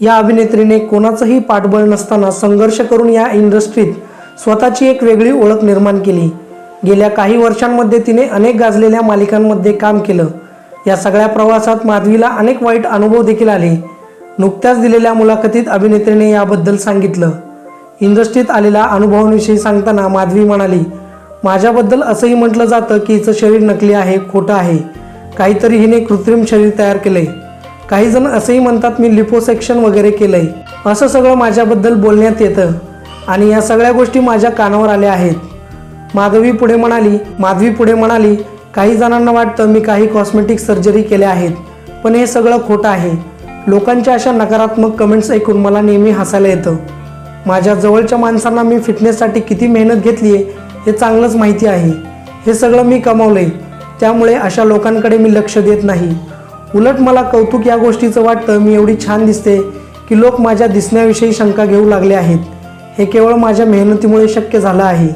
या अभिनेत्रीने कोणाचंही पाठबळ नसताना संघर्ष करून या इंडस्ट्रीत स्वतःची एक वेगळी ओळख निर्माण केली. गेल्या काही वर्षांमध्ये तिने अनेक गाजलेल्या मालिकांमध्ये काम केलं. या सगळ्या प्रवासात माधवीला अनेक वाईट अनुभव देखील आले. नुकत्याच दिलेल्या मुलाखतीत अभिनेत्रीने याबद्दल सांगितलं. इंडस्ट्रीत आलेल्या अनुभवांविषयी सांगताना माधवी म्हणाली माझ्याबद्दल असंही म्हटलं जातं की हिचं शरीर नकली आहे खोटं आहे. काहीतरी हिने कृत्रिम शरीर तयार केलंय. काही जण असंही म्हणतात मी लिपोसेक्शन वगैरे केलंय. असं सगळं माझ्याबद्दल बोलण्यात येतं. आणि या सगळ्या गोष्टी माझ्या कानावर आल्या आहेत. माधवी पुढे म्हणाली माधवी पुढे म्हणाली काही जणांना वाटतं मी काही कॉस्मेटिक सर्जरी केल्या आहेत पण हे सगळं खोटं आहे. लोकांच्या अशा नकारात्मक कमेंट्स ऐकून मला नेहमी हसायला येतं. माझ्या जवळच्या माणसांना मी फिटनेससाठी किती मेहनत घेतली आहे हे चांगलंच माहिती आहे. हे सगळं मी कमावलंय. त्यामुळे अशा लोकांकडे मी लक्ष देत नाही. उलट मला कौतुक या गोष्टीचं वाटतं मी एवढी छान दिसते की लोक माझ्या दिसण्याविषयी शंका घेऊ लागले आहेत. हे केवळ माझ्या मेहनतीमुळे शक्य झालं आहे.